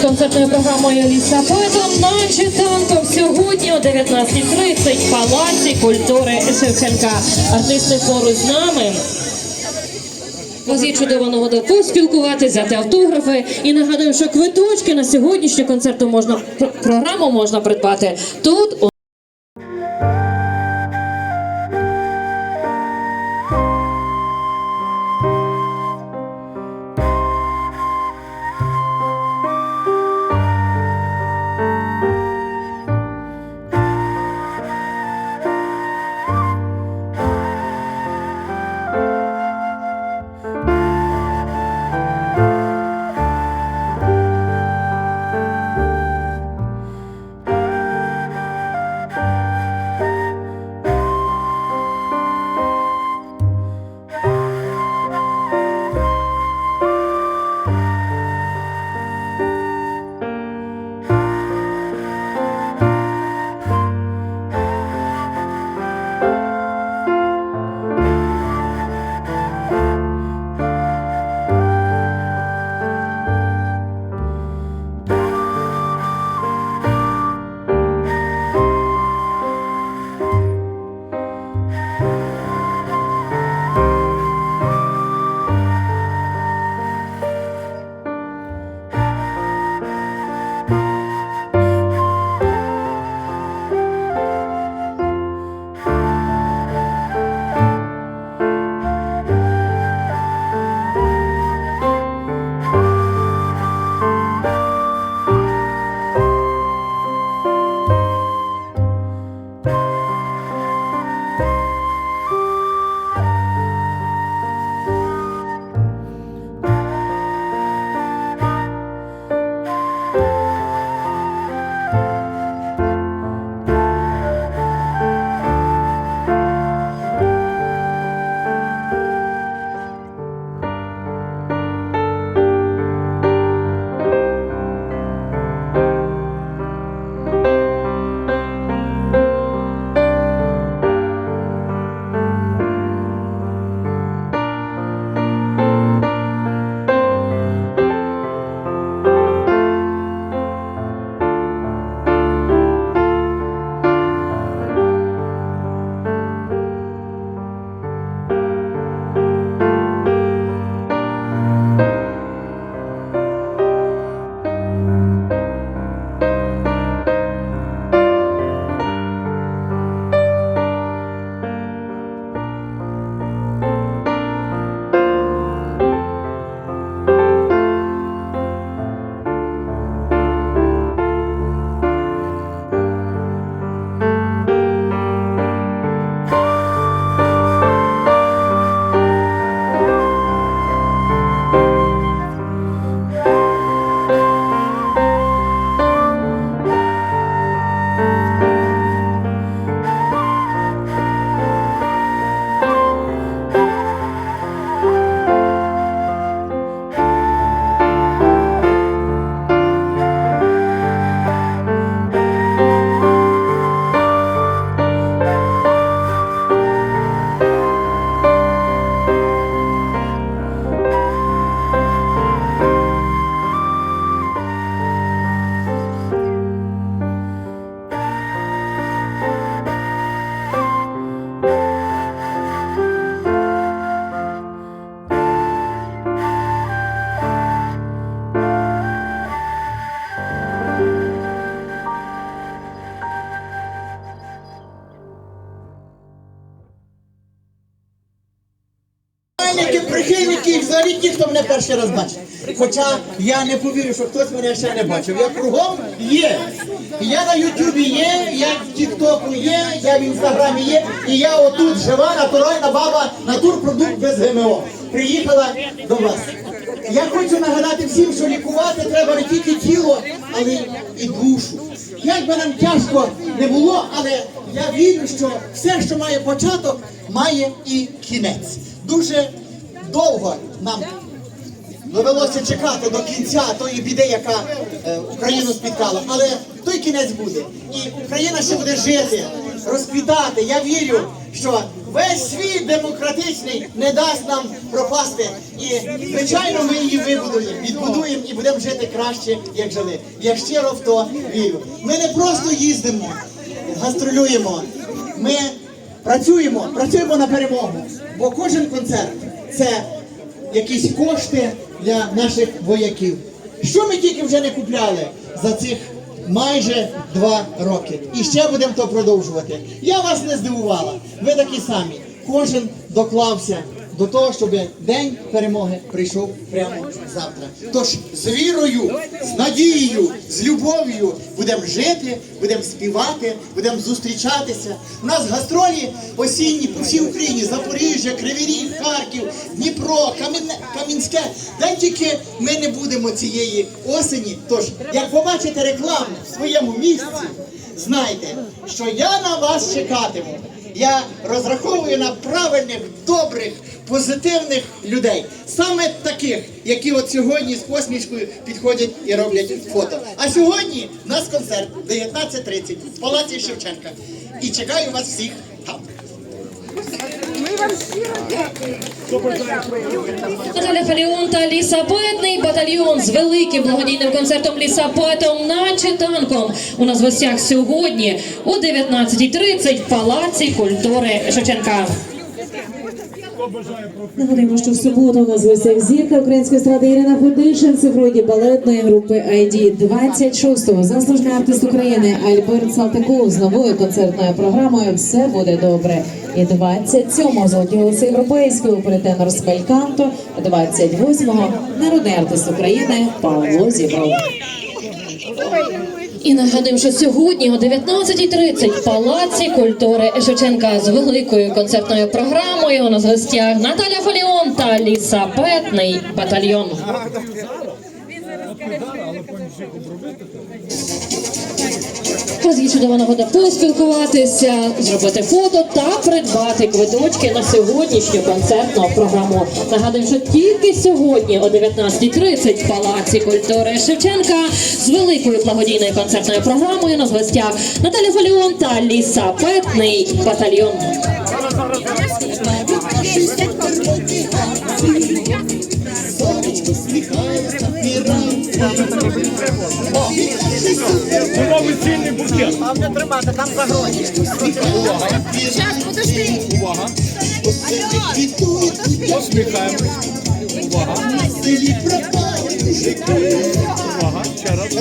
з концертною програмою Ліса Поетом на танком сьогодні о 19.30 в Палаці культури Шевченка. Артисти поруч з нами. Возі чудово нагода поспілкуватися, взяти автографи. І нагадую, що квиточки на сьогоднішню концерту можна програму можна придбати тут. Прихильники, взагалі ті, хто мене перший раз бачить. Хоча я не повірю, що хтось мене ще не бачив. Я кругом є. Я на Ютубі є, я в Тіктоку є, я в інстаграмі є, і я отут жива, натуральна баба, натурпродукт без ГМО. Приїхала до вас. Я хочу нагадати всім, що лікувати треба не тільки тіло, але і душу. Як би нам тяжко не було, але я вірю, що все, що має початок, має і кінець. Дуже довго нам довелося чекати до кінця тої біди, яка е, Україну спіткала. Але той кінець буде. І Україна ще буде жити, розквітати. Я вірю, що весь світ демократичний не дасть нам пропасти. І, звичайно, ми її вибудуємо, відбудуємо і будемо жити краще, як жили. Я щиро в то вірю. Ми не просто їздимо, гастролюємо. Ми працюємо, працюємо на перемогу. Бо кожен концерт це якісь кошти для наших вояків. Що ми тільки вже не купляли за цих майже два роки. І ще будемо то продовжувати. Я вас не здивувала. Ви такі самі. Кожен доклався до того, щоб день перемоги прийшов прямо завтра. Тож з вірою, з надією, з любов'ю будемо жити, будемо співати, будемо зустрічатися. У нас гастролі осінні по всій Україні, Запоріжжя, Кривий Харків, Дніпро, Кам'яне, Кам'янське. Де тільки ми не будемо цієї осені. Тож, як побачите рекламу в своєму місці, знайте, що я на вас чекатиму. Я розраховую на правильних, добрих, позитивних людей, саме таких, які от сьогодні з посмішкою підходять і роблять фото. А сьогодні у нас концерт 19.30 в Палаці Шевченка. І чекаю вас всіх там. Вам щиро та лісапетний батальйон з великим благодійним концертом лісапетом наче танком. У нас в гостях сьогодні о 19.30 в Палаці культури Шевченка. Нагадуємо, що в суботу у нас в гостях зірка української естради Ірина Федишин, супроводі балетної групи ID 26-го. Заслужений артист України Альберт Салтиков з новою концертною програмою Все буде добре. І 27-го золоті голоси європейської оперетенор з Бельканто, 28-го народний артист України Павло Зібров. І нагадуємо, що сьогодні о 19.30 в Палаці культури Шевченка з великою концертною програмою у нас в гостях Наталя Фаліон та лісапетний батальйон. Є чудова нагода поспілкуватися, зробити фото та придбати квиточки на сьогоднішню концертну програму. Нагадуємо, що тільки сьогодні о 19.30 в Палаці культури Шевченка з великою благодійною концертною програмою на гостях Наталя Фаліон та Ліса Петний батальйон. Новий цільний букет. Зараз, подожди. Увага. Посміхаємось. Увага. Увага. Ще раз.